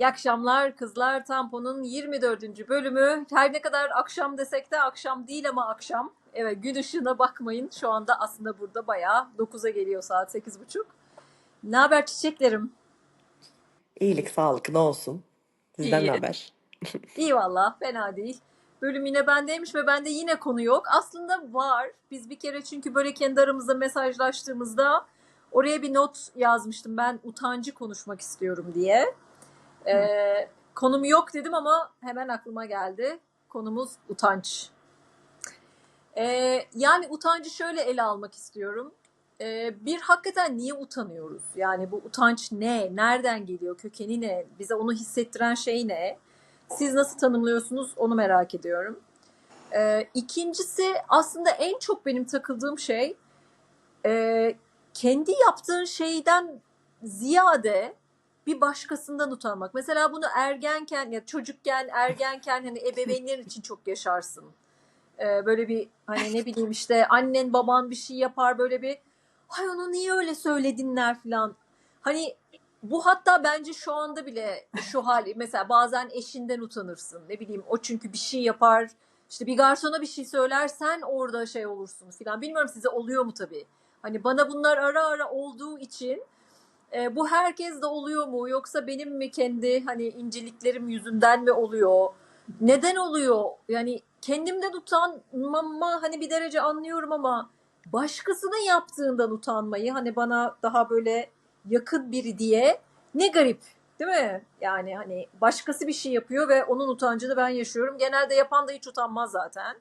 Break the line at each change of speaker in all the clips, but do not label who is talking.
İyi akşamlar kızlar. Tampon'un 24. bölümü. Her ne kadar akşam desek de akşam değil ama akşam. Evet gün ışığına bakmayın. Şu anda aslında burada bayağı 9'a geliyor saat 8.30. Ne haber çiçeklerim?
İyilik, sağlık ne olsun? Sizden ne
İyi.
haber?
İyi valla fena değil. Bölüm yine bendeymiş ve bende yine konu yok. Aslında var. Biz bir kere çünkü böyle kendi aramızda mesajlaştığımızda oraya bir not yazmıştım. Ben utancı konuşmak istiyorum diye. Ee, konum yok dedim ama hemen aklıma geldi. Konumuz utanç. Ee, yani utancı şöyle ele almak istiyorum. Ee, bir hakikaten niye utanıyoruz? Yani bu utanç ne? Nereden geliyor? Kökeni ne? Bize onu hissettiren şey ne? Siz nasıl tanımlıyorsunuz onu merak ediyorum. Ee, ikincisi aslında en çok benim takıldığım şey e, kendi yaptığın şeyden ziyade bir başkasından utanmak. Mesela bunu ergenken ya çocukken, ergenken hani ebeveynlerin için çok yaşarsın. Ee, böyle bir hani ne bileyim işte annen baban bir şey yapar böyle bir hay onu niye öyle söyledinler falan. Hani bu hatta bence şu anda bile şu hali mesela bazen eşinden utanırsın ne bileyim o çünkü bir şey yapar işte bir garsona bir şey söylersen orada şey olursun filan bilmiyorum size oluyor mu tabii. Hani bana bunlar ara ara olduğu için e, bu herkes de oluyor mu yoksa benim mi kendi hani inceliklerim yüzünden mi oluyor? Neden oluyor? Yani kendimden utanmama hani bir derece anlıyorum ama başkasının yaptığından utanmayı hani bana daha böyle yakın biri diye ne garip değil mi? Yani hani başkası bir şey yapıyor ve onun utancını ben yaşıyorum. Genelde yapan da hiç utanmaz zaten.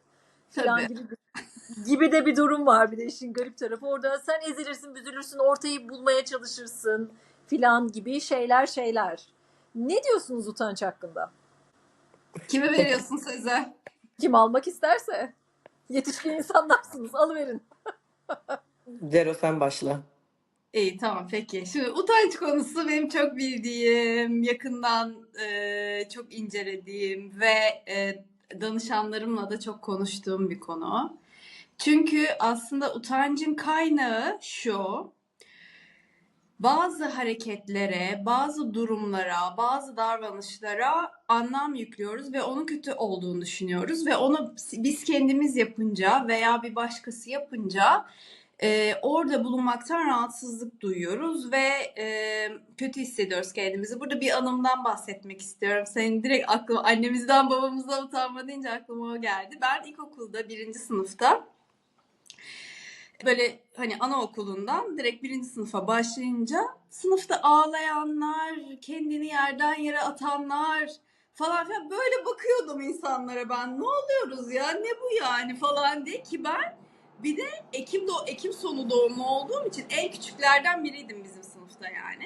Falan
Tabii.
gibi, gibi de bir durum var bir de işin garip tarafı. Orada sen ezilirsin, büzülürsün, ortayı bulmaya çalışırsın filan gibi şeyler şeyler. Ne diyorsunuz utanç hakkında?
Kime veriyorsun sözü?
Kim almak isterse. Yetişkin insanlarsınız. Alıverin.
Cero sen başla.
İyi tamam peki. Şimdi utanç konusu benim çok bildiğim, yakından e, çok incelediğim ve e, danışanlarımla da çok konuştuğum bir konu. Çünkü aslında utancın kaynağı şu. Bazı hareketlere, bazı durumlara, bazı davranışlara anlam yüklüyoruz ve onun kötü olduğunu düşünüyoruz ve onu biz kendimiz yapınca veya bir başkası yapınca e, orada bulunmaktan rahatsızlık duyuyoruz ve e, kötü hissediyoruz kendimizi. Burada bir anımdan bahsetmek istiyorum. Senin direkt aklıma annemizden babamızdan utanma deyince aklıma o geldi. Ben ilkokulda birinci sınıfta böyle hani anaokulundan direkt birinci sınıfa başlayınca sınıfta ağlayanlar, kendini yerden yere atanlar falan filan böyle bakıyordum insanlara ben. Ne oluyoruz ya? Ne bu yani falan diye ki ben bir de Ekim do Ekim sonu doğumlu olduğum için en küçüklerden biriydim bizim sınıfta yani.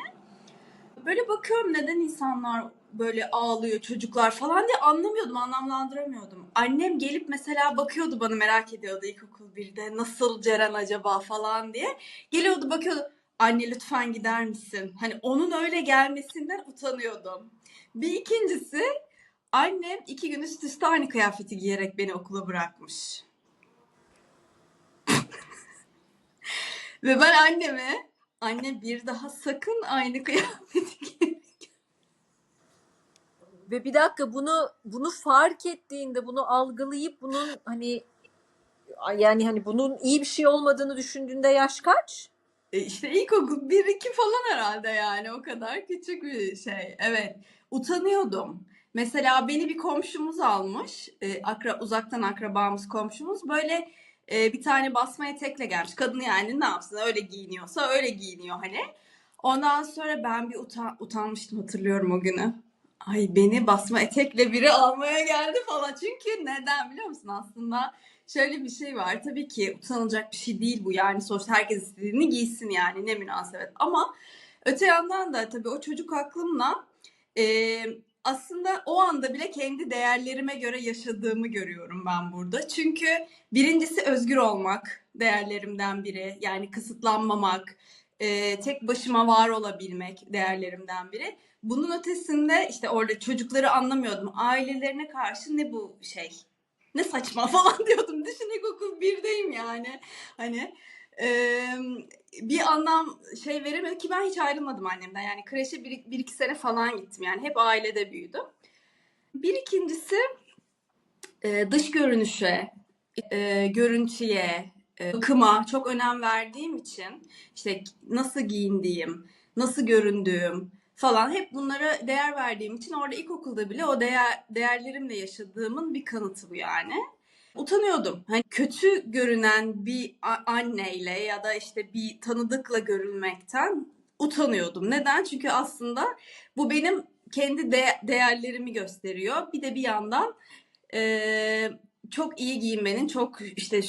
Böyle bakıyorum neden insanlar böyle ağlıyor çocuklar falan diye anlamıyordum, anlamlandıramıyordum. Annem gelip mesela bakıyordu bana merak ediyordu ilkokul 1'de nasıl Ceren acaba falan diye. Geliyordu bakıyordu anne lütfen gider misin? Hani onun öyle gelmesinden utanıyordum. Bir ikincisi annem iki gün üst üste aynı kıyafeti giyerek beni okula bırakmış. Ve ben anneme anne bir daha sakın aynı kıyafeti giy.
Ve bir dakika bunu bunu fark ettiğinde, bunu algılayıp bunun hani yani hani bunun iyi bir şey olmadığını düşündüğünde yaş kaç?
E işte ilkokul 1-2 falan herhalde yani o kadar küçük bir şey. Evet utanıyordum. Mesela beni bir komşumuz almış. E, akra, uzaktan akrabamız komşumuz. Böyle e, bir tane basma etekle gelmiş. Kadın yani ne yapsın öyle giyiniyorsa öyle giyiniyor hani. Ondan sonra ben bir utan, utanmıştım hatırlıyorum o günü. Ay beni basma etekle biri almaya geldi falan. Çünkü neden biliyor musun aslında? Şöyle bir şey var. Tabii ki utanılacak bir şey değil bu. Yani sonuçta herkes istediğini giysin yani ne münasebet. Ama öte yandan da tabii o çocuk aklımla e, aslında o anda bile kendi değerlerime göre yaşadığımı görüyorum ben burada. Çünkü birincisi özgür olmak değerlerimden biri. Yani kısıtlanmamak, e, tek başıma var olabilmek değerlerimden biri. Bunun ötesinde işte orada çocukları anlamıyordum. Ailelerine karşı ne bu şey? Ne saçma falan diyordum. Düşün ilkokul birdeyim yani. Hani Ee, bir anlam şey veremedi ki ben hiç ayrılmadım annemden. Yani kreşe bir, bir iki sene falan gittim. Yani hep ailede büyüdüm. Bir ikincisi e, dış görünüşe, e, görüntüye, e, bakıma çok önem verdiğim için işte nasıl giyindiğim, nasıl göründüğüm falan hep bunlara değer verdiğim için orada ilkokulda bile o değer değerlerimle yaşadığımın bir kanıtı bu yani. Utanıyordum. Hani kötü görünen bir anneyle ya da işte bir tanıdıkla görülmekten utanıyordum. Neden? Çünkü aslında bu benim kendi de- değerlerimi gösteriyor. Bir de bir yandan eee, çok iyi giyinmenin, çok işte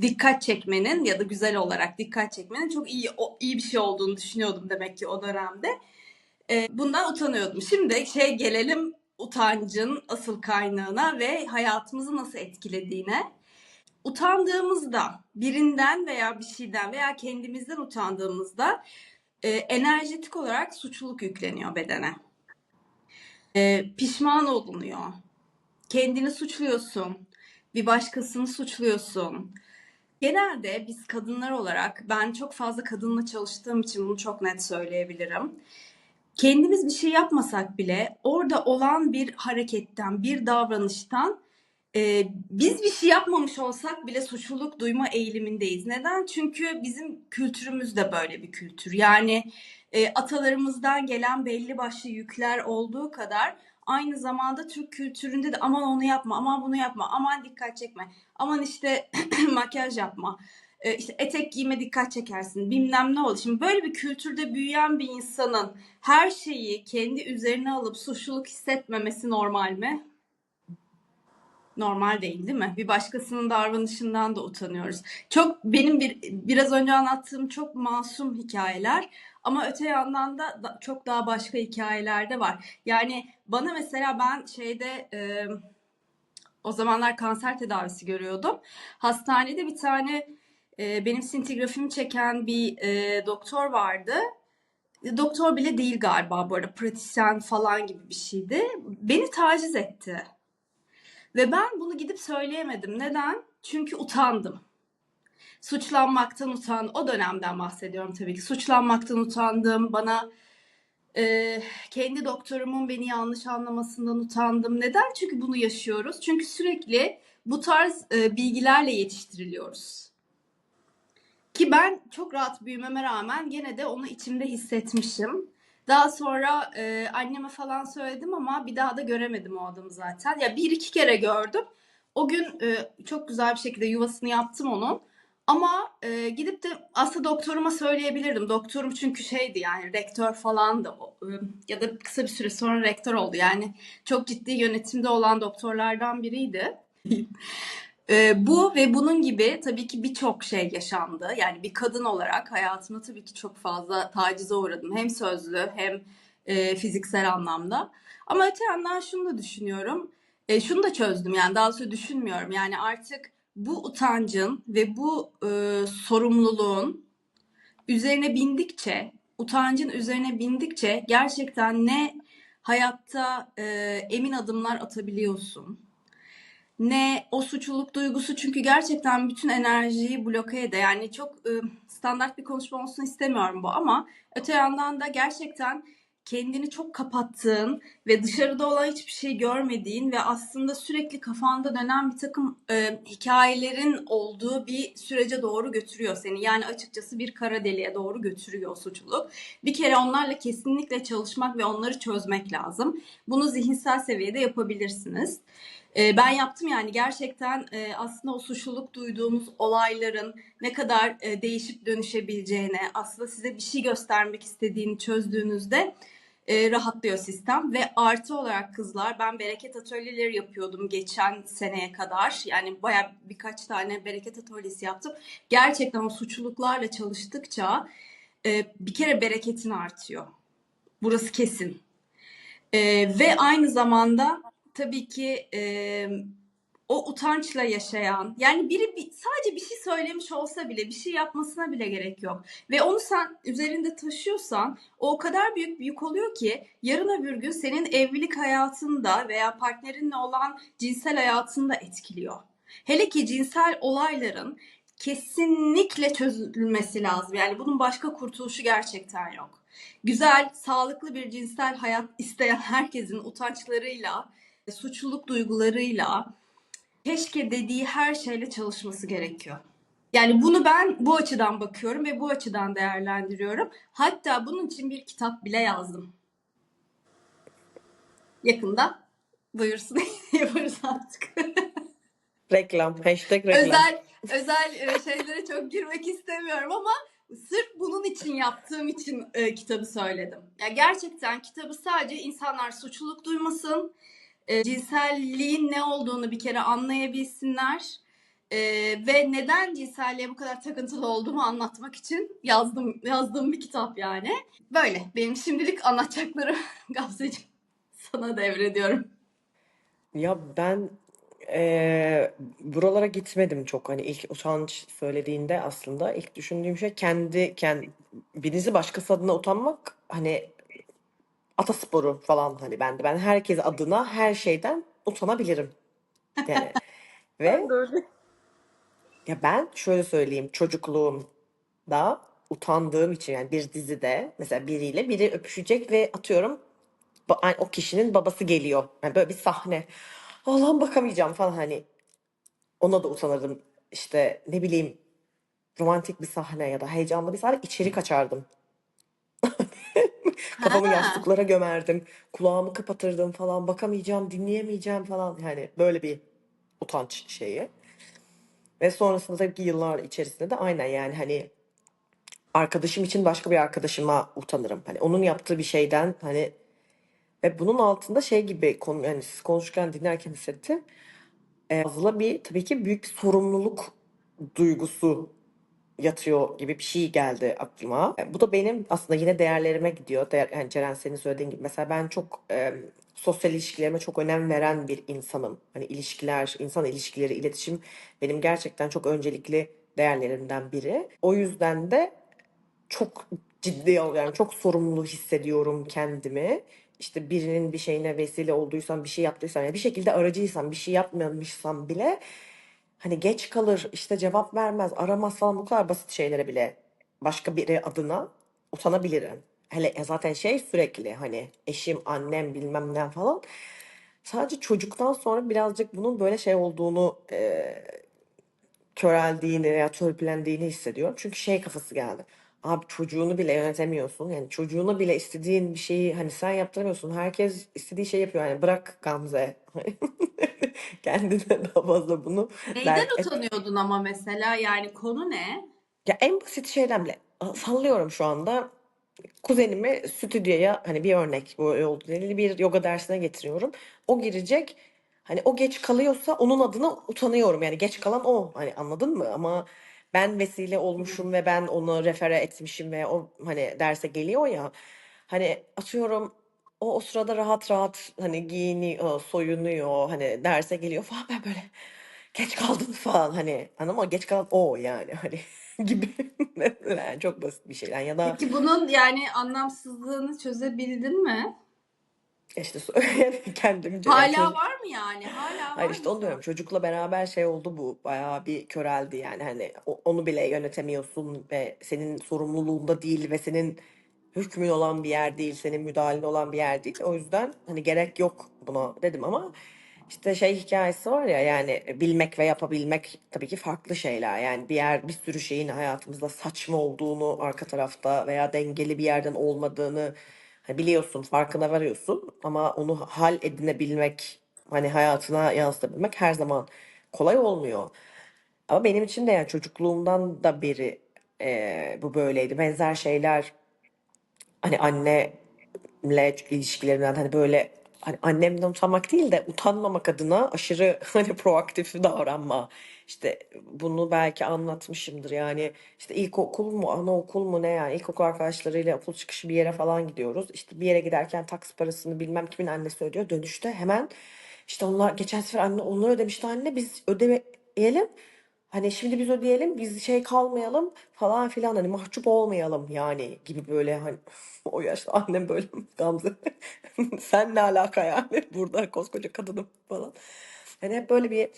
dikkat çekmenin ya da güzel olarak dikkat çekmenin çok iyi iyi bir şey olduğunu düşünüyordum demek ki o dönemde. Eee, bundan utanıyordum. Şimdi şey gelelim utancın asıl kaynağına ve hayatımızı nasıl etkilediğine. Utandığımızda birinden veya bir şeyden veya kendimizden utandığımızda e, enerjetik olarak suçluluk yükleniyor bedene. E, pişman olunuyor. Kendini suçluyorsun. Bir başkasını suçluyorsun. Genelde biz kadınlar olarak ben çok fazla kadınla çalıştığım için bunu çok net söyleyebilirim. Kendimiz bir şey yapmasak bile orada olan bir hareketten, bir davranıştan e, biz bir şey yapmamış olsak bile suçluluk duyma eğilimindeyiz. Neden? Çünkü bizim kültürümüz de böyle bir kültür. Yani e, atalarımızdan gelen belli başlı yükler olduğu kadar aynı zamanda Türk kültüründe de aman onu yapma, aman bunu yapma, aman dikkat çekme, aman işte makyaj yapma, e, işte etek giyme dikkat çekersin, bilmem ne olur. Şimdi böyle bir kültürde büyüyen bir insanın her şeyi kendi üzerine alıp suçluluk hissetmemesi normal mi? Normal değil, değil mi? Bir başkasının davranışından da utanıyoruz. Çok benim bir biraz önce anlattığım çok masum hikayeler ama öte yandan da da- çok daha başka hikayeler de var. Yani bana mesela ben şeyde e, o zamanlar kanser tedavisi görüyordum. Hastanede bir tane e, benim sintigrafimi çeken bir e, doktor vardı. Doktor bile değil galiba bu arada pratisyen falan gibi bir şeydi. Beni taciz etti. Ve ben bunu gidip söyleyemedim. Neden? Çünkü utandım. Suçlanmaktan utandım. O dönemden bahsediyorum tabii ki. Suçlanmaktan utandım. Bana e, kendi doktorumun beni yanlış anlamasından utandım. Neden? Çünkü bunu yaşıyoruz. Çünkü sürekli bu tarz e, bilgilerle yetiştiriliyoruz. Ki ben çok rahat büyümeme rağmen gene de onu içimde hissetmişim. Daha sonra e, anneme falan söyledim ama bir daha da göremedim o adamı zaten. Ya bir iki kere gördüm. O gün e, çok güzel bir şekilde yuvasını yaptım onun. Ama e, gidip de aslında doktoruma söyleyebilirdim. Doktorum çünkü şeydi yani rektör falan da e, ya da kısa bir süre sonra rektör oldu. Yani çok ciddi yönetimde olan doktorlardan biriydi. E, bu ve bunun gibi tabii ki birçok şey yaşandı. Yani bir kadın olarak hayatımda tabii ki çok fazla tacize uğradım. Hem sözlü hem e, fiziksel anlamda. Ama öte yandan şunu da düşünüyorum. E, şunu da çözdüm yani daha sonra düşünmüyorum. Yani artık bu utancın ve bu e, sorumluluğun üzerine bindikçe, utancın üzerine bindikçe gerçekten ne hayatta e, emin adımlar atabiliyorsun ne o suçluluk duygusu çünkü gerçekten bütün enerjiyi bloke eder. Yani çok e, standart bir konuşma olsun istemiyorum bu ama öte yandan da gerçekten kendini çok kapattığın ve dışarıda olan hiçbir şey görmediğin ve aslında sürekli kafanda dönen bir takım e, hikayelerin olduğu bir sürece doğru götürüyor seni. Yani açıkçası bir kara deliğe doğru götürüyor suçluluk. Bir kere onlarla kesinlikle çalışmak ve onları çözmek lazım. Bunu zihinsel seviyede yapabilirsiniz. E, ben yaptım yani gerçekten e, aslında o suçluluk duyduğumuz olayların ne kadar e, değişip dönüşebileceğine, aslında size bir şey göstermek istediğini çözdüğünüzde e, rahatlıyor sistem ve artı olarak kızlar ben bereket atölyeleri yapıyordum geçen seneye kadar. Yani baya birkaç tane bereket atölyesi yaptım. Gerçekten o suçluluklarla çalıştıkça e, bir kere bereketin artıyor. Burası kesin. E, ve aynı zamanda tabii ki e, o utançla yaşayan yani biri bir, sadece bir şey söylemiş olsa bile bir şey yapmasına bile gerek yok. Ve onu sen üzerinde taşıyorsan o o kadar büyük bir yük oluyor ki yarın öbür gün senin evlilik hayatında veya partnerinle olan cinsel hayatında etkiliyor. Hele ki cinsel olayların kesinlikle çözülmesi lazım. Yani bunun başka kurtuluşu gerçekten yok. Güzel, sağlıklı bir cinsel hayat isteyen herkesin utançlarıyla, suçluluk duygularıyla, keşke dediği her şeyle çalışması gerekiyor. Yani bunu ben bu açıdan bakıyorum ve bu açıdan değerlendiriyorum. Hatta bunun için bir kitap bile yazdım. Yakında duyursun yaparız artık.
Reklam. Hashtag reklam.
özel özel e, şeylere çok girmek istemiyorum ama sırf bunun için yaptığım için e, kitabı söyledim. Ya gerçekten kitabı sadece insanlar suçluluk duymasın, e, cinselliğin ne olduğunu bir kere anlayabilsinler e, ve neden cinselliğe bu kadar takıntılı olduğumu anlatmak için yazdım yazdığım bir kitap yani. Böyle benim şimdilik anlatacaklarım Gamzeciğim sana devrediyorum.
Ya ben eee, buralara gitmedim çok. Hani ilk utanç söylediğinde aslında ilk düşündüğüm şey kendi kendi birinizi başkası adına utanmak hani atasporu falan hani ben de ben herkes adına her şeyden utanabilirim. Yani ve
Ben de öyle.
ya ben şöyle söyleyeyim çocukluğumda utandığım için yani bir dizide mesela biriyle biri öpüşecek ve atıyorum ba- o kişinin babası geliyor. Yani böyle bir sahne. Allah'ım bakamayacağım falan hani ona da utanırdım. İşte ne bileyim romantik bir sahne ya da heyecanlı bir sahne içeri kaçardım. Kafamı
Ha.
yastıklara gömerdim. Kulağımı kapatırdım falan. Bakamayacağım, dinleyemeyeceğim falan. Yani böyle bir utanç şeyi. Ve sonrasında tabii ki yıllar içerisinde de aynen yani hani arkadaşım için başka bir arkadaşıma utanırım. Hani onun yaptığı bir şeyden hani ve bunun altında şey gibi konu yani siz konuşurken dinlerken hissettim. Ee, fazla bir tabii ki büyük bir sorumluluk duygusu yatıyor gibi bir şey geldi aklıma. E, Bu da benim aslında yine değerlerime gidiyor. Değer, yani Ceren senin söylediğin gibi. Mesela ben çok e, sosyal ilişkilerime çok önem veren bir insanım. Hani ilişkiler, insan ilişkileri, iletişim benim gerçekten çok öncelikli değerlerimden biri. O yüzden de çok ciddi yani çok sorumlu hissediyorum kendimi. İşte birinin bir şeyine vesile olduysam, bir şey yaptıysam, yani bir şekilde aracıysam, bir şey yapmamışsam bile hani geç kalır, işte cevap vermez, aramaz falan bu kadar basit şeylere bile başka biri adına utanabilirim. Hele zaten şey sürekli hani eşim, annem bilmem ne falan. Sadece çocuktan sonra birazcık bunun böyle şey olduğunu e, köreldiğini veya törpülendiğini hissediyorum. Çünkü şey kafası geldi. Abi çocuğunu bile yönetemiyorsun. Yani çocuğuna bile istediğin bir şeyi hani sen yaptıramıyorsun. Herkes istediği şey yapıyor. Yani bırak Gamze. Kendine daha fazla bunu
Neyden
dert et.
utanıyordun ama mesela yani konu ne?
Ya en basit şeyden bile sallıyorum şu anda. Kuzenimi stüdyoya hani bir örnek bu oldu bir yoga dersine getiriyorum. O girecek. Hani o geç kalıyorsa onun adına utanıyorum. Yani geç kalan o. Hani anladın mı? Ama ben vesile olmuşum ve ben onu refere etmişim ve o hani derse geliyor ya. Hani atıyorum o o sırada rahat rahat hani giyiniyor, soyunuyor, hani derse geliyor falan ben böyle geç kaldın falan hani mı? Geç kalan o yani hani gibi. Mesela yani çok basit bir şey. Yani ya da
Peki bunun yani anlamsızlığını çözebildin mi?
işte yani kendimce yani
Hala
çöz
var mı yani? Hala
Hayır
var
işte onu diyorum. Çocukla beraber şey oldu bu. Bayağı bir köreldi yani. Hani o- onu bile yönetemiyorsun ve senin sorumluluğunda değil ve senin hükmün olan bir yer değil, senin müdahalen olan bir yer değil. O yüzden hani gerek yok buna dedim ama işte şey hikayesi var ya yani bilmek ve yapabilmek tabii ki farklı şeyler. Yani bir yer bir sürü şeyin hayatımızda saçma olduğunu arka tarafta veya dengeli bir yerden olmadığını hani biliyorsun, farkına varıyorsun ama onu hal edinebilmek, hani hayatına yansıtabilmek her zaman kolay olmuyor. Ama benim için de yani çocukluğumdan da beri eee, bu böyleydi. Benzer şeyler hani annemle ilişkilerimden hani böyle hani annemden utanmak değil de utanmamak adına aşırı hani proaktif davranma. İşte bunu belki anlatmışımdır yani işte ilkokul mu anaokul mu ne yani ilkokul arkadaşlarıyla okul çıkışı bir yere falan gidiyoruz. İşte bir yere giderken taksi parasını bilmem kimin annesi ödüyor. Dönüşte hemen işte onlar geçen sefer anne onlar ödemişti anne biz ödemeyelim. Hani şimdi biz ödeyelim, biz şey kalmayalım falan filan hani mahcup olmayalım yani gibi böyle hani o yaşta annem böyle Gamze sen ne alaka yani burada koskoca kadınım falan. Hani hep böyle bir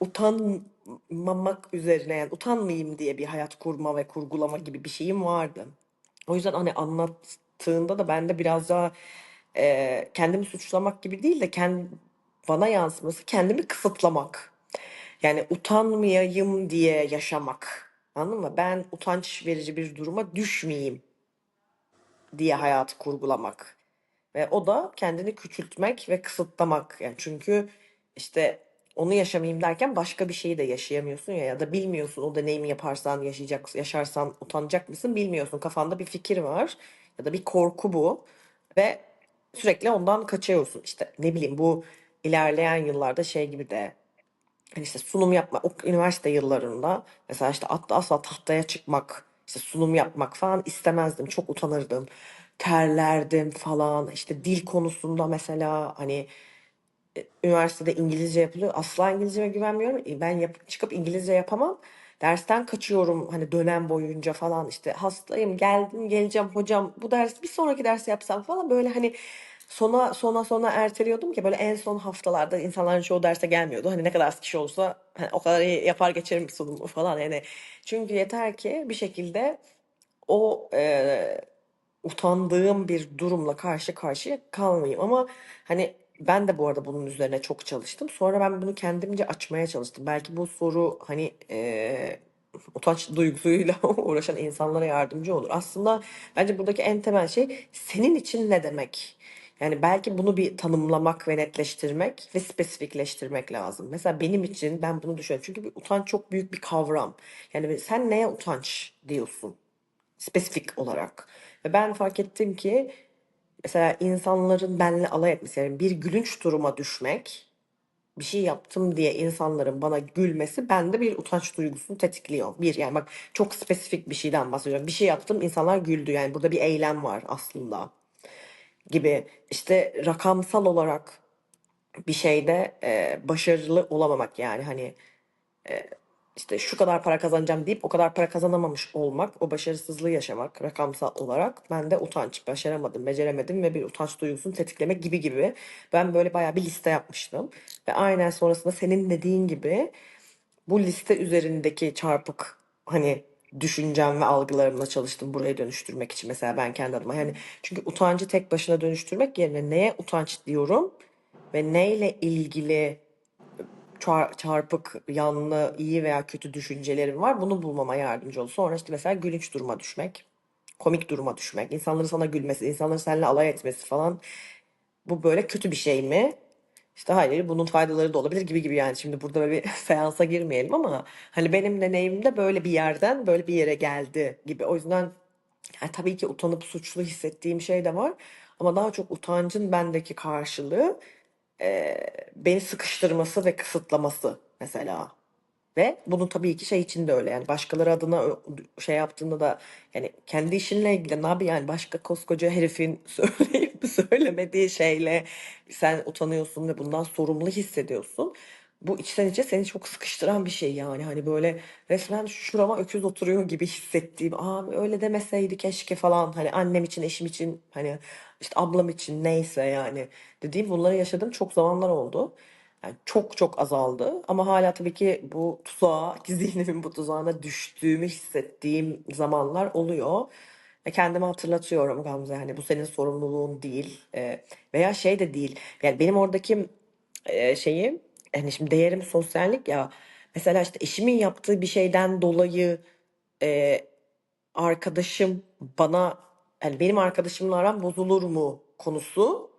utanmamak üzerine yani utanmayayım diye bir hayat kurma ve kurgulama gibi bir şeyim vardı. O yüzden hani anlattığında da bende biraz daha e, kendimi suçlamak gibi değil de kendi, bana yansıması kendimi kısıtlamak. Yani utanmayayım diye yaşamak. Anladın mı? Ben utanç verici bir duruma düşmeyeyim diye hayatı kurgulamak. Ve o da kendini küçültmek ve kısıtlamak. Yani çünkü işte onu yaşamayayım derken başka bir şeyi de yaşayamıyorsun ya ya da bilmiyorsun o deneyimi yaparsan yaşayacak yaşarsan utanacak mısın bilmiyorsun. Kafanda bir fikir var ya da bir korku bu ve sürekli ondan kaçıyorsun. İşte ne bileyim bu ilerleyen yıllarda şey gibi de hani işte sunum yapma o üniversite yıllarında mesela işte hatta asla tahtaya çıkmak işte sunum yapmak falan istemezdim çok utanırdım. Terlerdim falan. İşte dil konusunda mesela hani e, üniversitede İngilizce yapılıyor. Asla İngilizceme güvenmiyorum. E, ben yap, çıkıp İngilizce yapamam. Dersten kaçıyorum hani dönem boyunca falan. İşte hastayım geldim geleceğim hocam. Bu ders bir sonraki dersi yapsam falan böyle hani sona sona sona erteliyordum ki böyle en son haftalarda insanların çoğu derse gelmiyordu. Hani ne kadar az kişi olsa hani o kadar iyi yapar geçerim sunumu falan yani. Çünkü yeter ki bir şekilde o e, utandığım bir durumla karşı karşıya kalmayayım. Ama hani ben de bu arada bunun üzerine çok çalıştım. Sonra ben bunu kendimce açmaya çalıştım. Belki bu soru hani e, utanç duygusuyla uğraşan insanlara yardımcı olur. Aslında bence buradaki en temel şey senin için ne demek? Yani belki bunu bir tanımlamak ve netleştirmek ve spesifikleştirmek lazım. Mesela benim için ben bunu düşünüyorum. Çünkü bir utanç çok büyük bir kavram. Yani sen neye utanç diyorsun? Spesifik olarak. Ve ben fark ettim ki mesela insanların benimle alay etmesi yani bir gülünç duruma düşmek bir şey yaptım diye insanların bana gülmesi bende bir utanç duygusunu tetikliyor. Bir yani bak çok spesifik bir şeyden bahsediyorum. Bir şey yaptım insanlar güldü yani burada bir eylem var aslında gibi işte rakamsal olarak bir şeyde e, başarılı olamamak yani hani e, işte şu kadar para kazanacağım deyip o kadar para kazanamamış olmak, o başarısızlığı yaşamak rakamsal olarak bende utanç, başaramadım, beceremedim ve bir utanç duygusunu tetiklemek gibi gibi. Ben böyle bayağı bir liste yapmıştım ve aynen sonrasında senin dediğin gibi bu liste üzerindeki çarpık hani düşüncem ve algılarımla çalıştım buraya dönüştürmek için mesela ben kendi adıma yani çünkü utancı tek başına dönüştürmek yerine neye utanç diyorum ve neyle ilgili çar- çarpık, yanlı, iyi veya kötü düşüncelerim var. Bunu bulmama yardımcı oldu. Sonra işte mesela gülünç duruma düşmek, komik duruma düşmek, insanların sana gülmesi, insanların seninle alay etmesi falan. Bu böyle kötü bir şey mi? İşte hayır bunun faydaları da olabilir gibi gibi yani şimdi burada bir seansa girmeyelim ama hani benim deneyimimde böyle bir yerden böyle bir yere geldi gibi. O yüzden yani tabii ki utanıp suçlu hissettiğim şey de var ama daha çok utancın bendeki karşılığı e, beni sıkıştırması ve kısıtlaması mesela. Ve bunu tabii ki şey için de öyle yani başkaları adına şey yaptığında da yani kendi işinle ilgili ne abi yani başka koskoca herifin söyleyip söylemediği şeyle sen utanıyorsun ve bundan sorumlu hissediyorsun. Bu içten içe seni çok sıkıştıran bir şey yani hani böyle resmen şurama öküz oturuyor gibi hissettiğim aa öyle demeseydi keşke falan hani annem için eşim için hani işte ablam için neyse yani dediğim bunları yaşadığım çok zamanlar oldu. Yani çok çok azaldı ama hala tabii ki bu tuzağa, zihnimin bu tuzağına düştüğümü hissettiğim zamanlar oluyor. Ve kendime hatırlatıyorum Gamze hani bu senin sorumluluğun değil Ee, veya şey de değil. Yani benim oradaki e, şeyi hani şimdi değerim sosyallik ya mesela işte eşimin yaptığı bir şeyden dolayı e, arkadaşım bana yani benim arkadaşımla aram bozulur mu konusu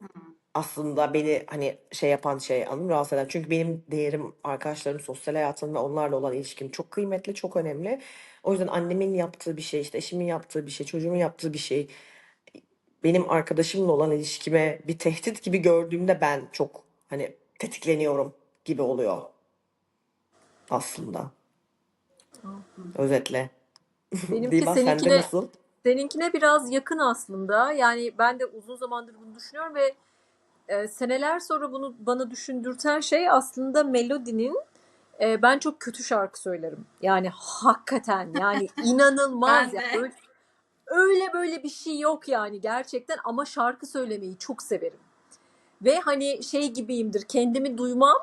aslında beni hani şey yapan şey mı? rahatsız eden. Çünkü benim değerim arkadaşlarım, sosyal hayatım ve onlarla olan ilişkim çok kıymetli, çok önemli. O yüzden annemin yaptığı bir şey, işte eşimin yaptığı bir şey, çocuğumun yaptığı bir şey benim arkadaşımla olan ilişkime bir tehdit gibi gördüğümde ben çok hani tetikleniyorum gibi oluyor aslında. Özetle.
Benimki
sende
seninkine
nasıl?
Seninkine biraz yakın aslında. Yani ben de uzun zamandır bunu düşünüyorum ve e, seneler sonra bunu bana düşündürten şey aslında Melody'nin e, ben çok kötü şarkı söylerim. Yani hakikaten yani inanılmaz ya. Öyle, öyle böyle bir şey yok yani gerçekten ama şarkı söylemeyi çok severim. Ve hani şey gibiyimdir kendimi duymam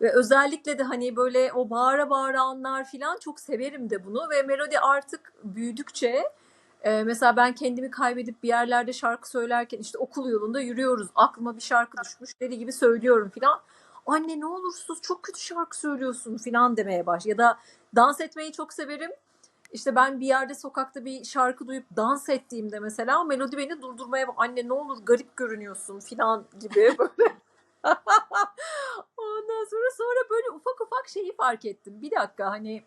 Ve özellikle de hani böyle o bağıra bağıra anlar filan çok severim de bunu ve melodi artık büyüdükçe e, mesela ben kendimi kaybedip bir yerlerde şarkı söylerken işte okul yolunda yürüyoruz. Aklıma bir şarkı düşmüş. Deli gibi söylüyorum filan. Anne ne olur sus çok kötü şarkı söylüyorsun filan demeye baş. Ya da dans etmeyi çok severim. İşte ben bir yerde sokakta bir şarkı duyup dans ettiğimde mesela melodi beni durdurmaya anne ne olur garip görünüyorsun filan gibi böyle. Ondan sonra sonra böyle ufak ufak şeyi fark ettim. Bir dakika hani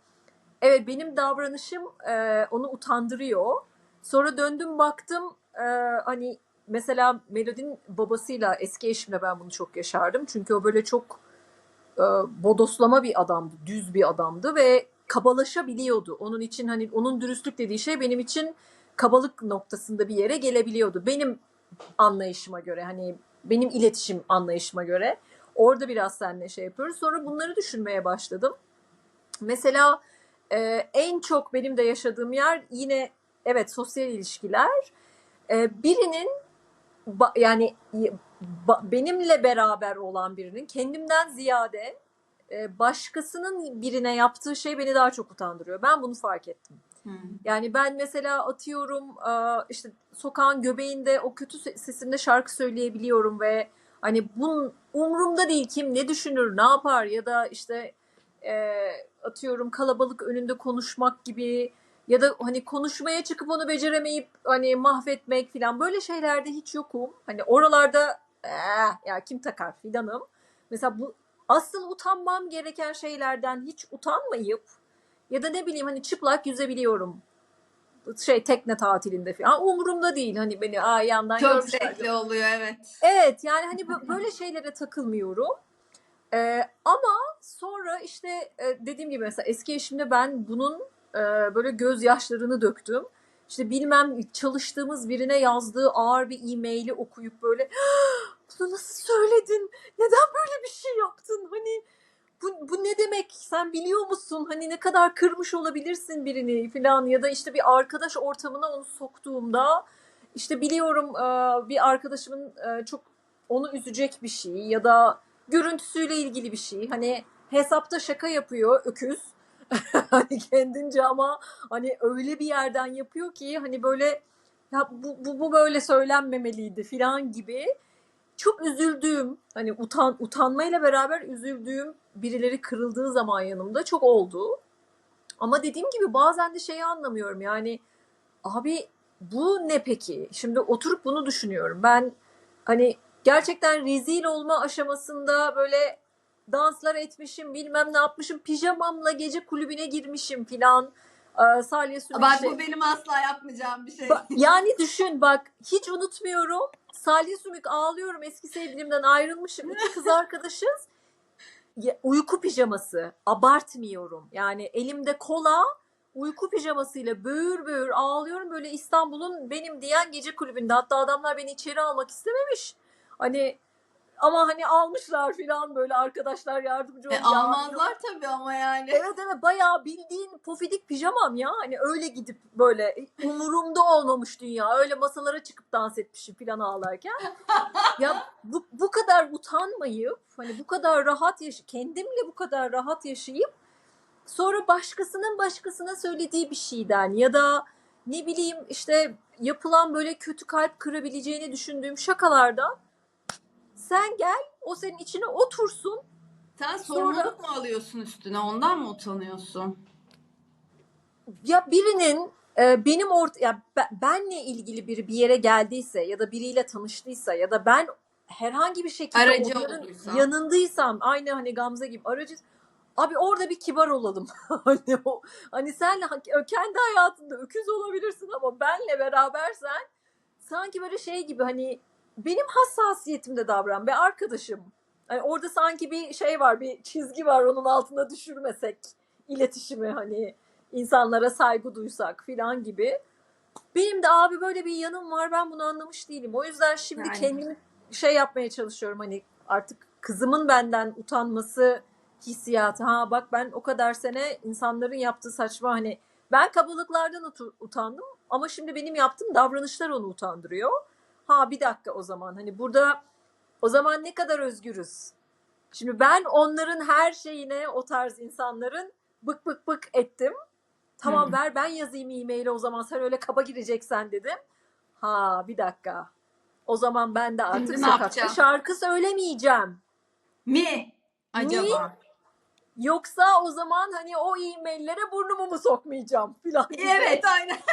evet benim davranışım e, onu utandırıyor. Sonra döndüm baktım e, hani mesela Melodi'nin babasıyla eski eşimle ben bunu çok yaşardım. Çünkü o böyle çok e, bodoslama bir adamdı, düz bir adamdı ve kabalaşabiliyordu. Onun için hani onun dürüstlük dediği şey benim için kabalık noktasında bir yere gelebiliyordu. Benim anlayışıma göre hani benim iletişim anlayışıma göre orada biraz seninle şey yapıyoruz. Sonra bunları düşünmeye başladım. Mesela e, en çok benim de yaşadığım yer yine evet sosyal ilişkiler. E, birinin ba- yani ba- benimle beraber olan birinin kendimden ziyade e, başkasının birine yaptığı şey beni daha çok utandırıyor. Ben bunu fark ettim.
Hı.
Yani ben mesela atıyorum e, işte sokağın göbeğinde o kötü se- sesimle şarkı söyleyebiliyorum ve hani bunun umurumda değil kim ne düşünür ne yapar ya da işte e, atıyorum kalabalık önünde konuşmak gibi ya da hani konuşmaya çıkıp onu beceremeyip hani mahvetmek falan böyle şeylerde hiç yokum. Hani oralarda "Eh, ya kim takar filanım. Mesela bu asıl utanmam gereken şeylerden hiç utanmayıp ya da ne bileyim hani çıplak yüzebiliyorum. Şey tekne tatilinde falan. Umurumda değil hani beni aa yandan
Çok zevkli oluyor evet.
Evet yani hani bö- böyle şeylere takılmıyorum. Ee, ama sonra işte dediğim gibi mesela eski eşimde ben bunun e, böyle gözyaşlarını döktüm. İşte bilmem çalıştığımız birine yazdığı ağır bir e-maili okuyup böyle bunu nasıl söyledin? Neden böyle bir şey yaptın? Hani bu, bu ne demek? Sen biliyor musun? Hani ne kadar kırmış olabilirsin birini falan ya da işte bir arkadaş ortamına onu soktuğumda işte biliyorum e, bir arkadaşımın e, çok onu üzecek bir şey ya da görüntüsüyle ilgili bir şey. Hani hesapta şaka yapıyor öküz. hani kendince ama hani öyle bir yerden yapıyor ki hani böyle ya bu, bu, bu böyle söylenmemeliydi falan gibi çok üzüldüğüm hani utan utanmayla beraber üzüldüğüm birileri kırıldığı zaman yanımda çok oldu. Ama dediğim gibi bazen de şeyi anlamıyorum yani abi bu ne peki? Şimdi oturup bunu düşünüyorum. Ben hani gerçekten rezil olma aşamasında böyle danslar etmişim bilmem ne yapmışım pijamamla gece kulübüne girmişim filan. Ee, Salya Sümük
Bak bu benim asla yapmayacağım bir şey.
Ba- yani düşün bak hiç unutmuyorum. Salih Sümük ağlıyorum eski sevgilimden ayrılmışım. İki kız arkadaşız. Ya, uyku pijaması. Abartmıyorum. Yani elimde kola uyku pijamasıyla böğür böğür ağlıyorum. Böyle İstanbul'un benim diyen gece kulübünde. Hatta adamlar beni içeri almak istememiş. Hani ama hani almışlar filan böyle arkadaşlar yardımcı
E,
olmuş.
almazlar tabii ama yani.
Evet evet bayağı bildiğin pofidik pijamam ya. Hani öyle gidip böyle umurumda olmamış dünya. Öyle masalara çıkıp dans etmişim falan ağlarken. ya bu, bu kadar utanmayıp hani bu kadar rahat yaş kendimle bu kadar rahat yaşayıp sonra başkasının başkasına söylediği bir şeyden ya da ne bileyim işte yapılan böyle kötü kalp kırabileceğini düşündüğüm şakalardan sen gel o senin içine otursun
Sen
Sonra-
sorumluluk mu alıyorsun üstüne? Ondan mı utanıyorsun?
ya birinin e, benim ort ya be- benle ilgili biri bir yere geldiyse ya da biriyle tanıştıysa ya da ben herhangi bir şekilde
Aracı
onların
olduysam.
yanındıysam aynı hani Gamze gibi aracı abi orada bir kibar olalım. hani o hani ha- kendi hayatında öküz olabilirsin ama benle berabersen sanki böyle şey gibi hani benim hassasiyetimde davran be arkadaşım. Hani orada sanki bir şey var, bir çizgi var onun altına düşürmesek iletişimi hani insanlara saygı duysak filan gibi. Benim de abi böyle bir yanım var ben bunu anlamış değilim. O yüzden şimdi
Yani.
kendimi şey yapmaya çalışıyorum hani artık kızımın benden utanması hissiyatı. Ha bak ben o kadar sene insanların yaptığı saçma hani ben kabalıklardan utandım ama şimdi benim yaptığım davranışlar onu utandırıyor. Ha bir dakika o zaman hani burada o zaman ne kadar özgürüz? Şimdi ben onların her şeyine o tarz insanların bık bık bık ettim. Tamam
Hı.
ver ben yazayım e-maili o zaman sen öyle kaba gireceksen dedim. Ha bir dakika. O zaman ben de artık
Şimdi
sokakta şarkı söylemeyeceğim.
Mi? Acaba?
Yoksa o zaman hani o e-maillere burnumu mu sokmayacağım filan.
Evet aynen.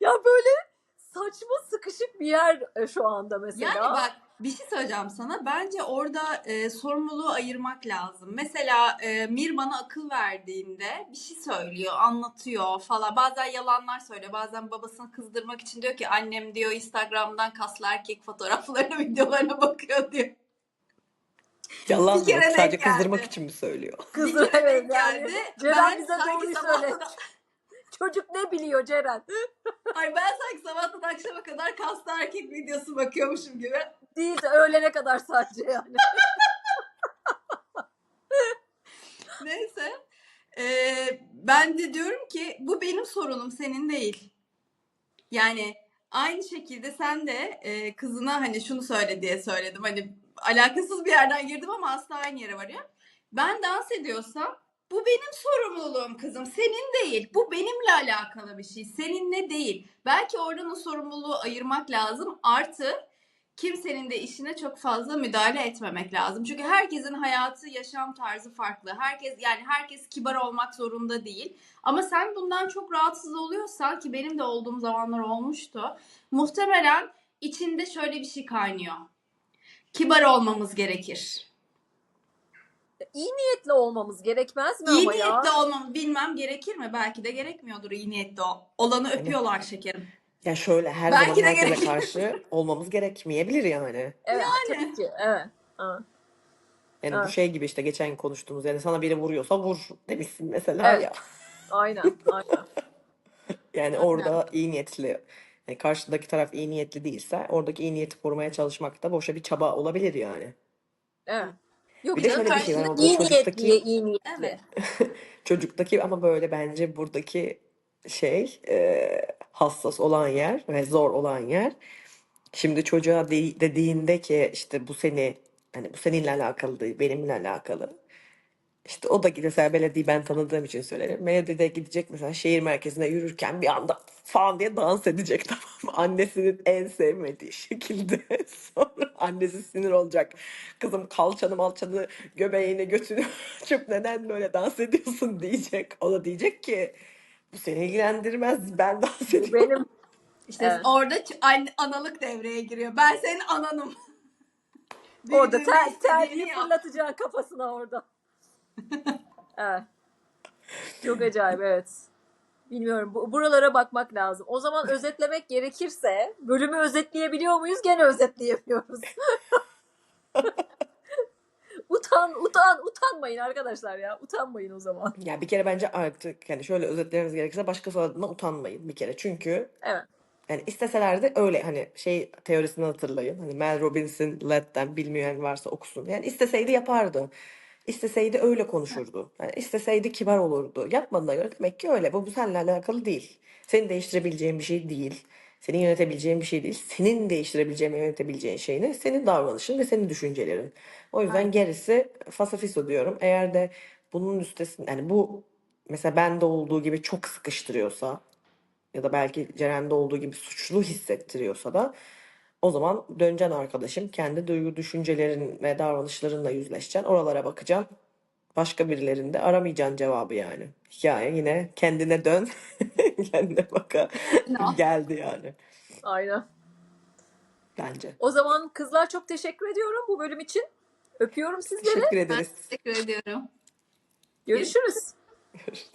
Ya böyle saçma sıkışık bir yer e, şu anda mesela.
Yani bak bir şey söyleyeceğim sana. Bence orada e, sorumluluğu ayırmak lazım. Mesela e, Mir bana akıl verdiğinde bir şey söylüyor, anlatıyor falan. Bazen yalanlar söylüyor. Bazen babasını kızdırmak için diyor ki annem diyor Instagram'dan kaslı erkek fotoğraflarına, videolarına bakıyor diyor.
Yalan mı? Sadece kızdırmak
geldi.
için mi söylüyor?
Kere
evet yani.
geldi.
Ceren
Ben
bize doğruyu söyle. Çocuk ne biliyor Ceren?
Ay ben sanki sabahtan akşama kadar kaslı erkek videosu bakıyormuşum gibi.
Değil de öğlene kadar sadece yani.
Neyse. Ee, ben de diyorum ki bu benim sorunum senin değil. Yani aynı şekilde sen de e, kızına hani şunu söyle diye söyledim. Hani alakasız bir yerden girdim ama aslında aynı yere varıyor. Ben dans ediyorsam bu benim sorumluluğum kızım. Senin değil. Bu benimle alakalı bir şey. Seninle değil. Belki oradan o sorumluluğu ayırmak lazım. Artı kimsenin de işine çok fazla müdahale etmemek lazım. Çünkü herkesin hayatı, yaşam tarzı farklı. Herkes yani herkes kibar olmak zorunda değil. Ama sen bundan çok rahatsız oluyorsan ki benim de olduğum zamanlar olmuştu. Muhtemelen içinde şöyle bir şey kaynıyor. Kibar olmamız gerekir.
İyi niyetli olmamız gerekmez mi
İyi
ama ya?
niyetli olmamız bilmem gerekir mi? Belki de gerekmiyordur iyi niyetli ol. Olanı öpüyorlar şekerim.
Ya şöyle her
Belki
zaman herkese karşı olmamız gerekmeyebilir yani.
Evet tabii ki. Evet. Ha.
Yani
Evet.
bu şey gibi işte geçen konuştuğumuz yani sana biri vuruyorsa vur demişsin mesela
Evet.
ya.
Aynen. Aynen.
Yani
Aynen.
orada iyi niyetli yani karşıdaki taraf iyi niyetli değilse oradaki iyi niyeti korumaya çalışmak da boşa bir çaba olabilir yani.
Evet. Yok
Bir de
canım
şöyle bir şey var
karşında
orada
iyi
çocuktaki
niyetli, iyi niyetli.
Evet.
çocuktaki ama böyle bence buradaki şey e, hassas olan yer ve zor olan yer. Şimdi çocuğa de- dediğinde ki işte bu seni hani bu seninle alakalı değil benimle alakalı. İşte o da mesela belediye ben tanıdığım için söylerim. Belediyede gidecek mesela şehir merkezine yürürken bir anda falan diye dans edecek tamam mı? Annesinin en sevmediği şekilde. Sonra annesi sinir olacak. Kızım kalçanı malçanı göbeğini götünü açıp neden böyle dans ediyorsun diyecek. O da diyecek ki bu seni ilgilendirmez ben dans
Bu
ediyorum.
benim
İşte
Evet.
orada ç- anne- analık devreye giriyor. Ben senin ananım.
orada ter,
istediğini
terliği
yap.
fırlatacaksın kafasına orada. Evet. Çok acayip evet. Bilmiyorum. Bu- Buralara bakmak lazım. O zaman özetlemek gerekirse bölümü özetleyebiliyor muyuz? Gene özetleyemiyoruz. utan, utan, utanmayın arkadaşlar ya. Utanmayın o zaman.
Ya bir kere bence artık yani şöyle özetlememiz gerekirse başkası adına utanmayın bir kere. Çünkü
Evet.
Yani isteselerdi öyle hani şey teorisini hatırlayın. Hani Mel Robbins'in Let Them bilmeyen varsa okusun. Yani isteseydi yapardı. İsteseydi öyle konuşurdu. Yani isteseydi kibar olurdu. Yapmadığına göre demek ki öyle. Bu, bu seninle alakalı değil. Senin değiştirebileceğin bir şey değil. Senin yönetebileceğin bir şey değil. Senin değiştirebileceğin yönetebileceğin şey ne? Senin davranışın ve senin düşüncelerin. O yüzden
Aynen.
gerisi fasafiso diyorum. Eğer de bunun üstesinde yani bu mesela bende olduğu gibi çok sıkıştırıyorsa ya da belki Ceren'de olduğu gibi suçlu hissettiriyorsa da o zaman döneceksin arkadaşım. Kendi duygu düşüncelerin ve davranışlarınla yüzleşeceksin. Oralara bakacaksın. Başka birilerinde aramayacaksın cevabı yani. Hikaye yine kendine dön. Kendine baka geldi yani
Aynen.
bence.
O zaman kızlar çok teşekkür ediyorum bu bölüm için. Öpüyorum sizleri.
Teşekkür
Ben
ederiz.
teşekkür ediyorum.
Görüşürüz.
Görüşürüz.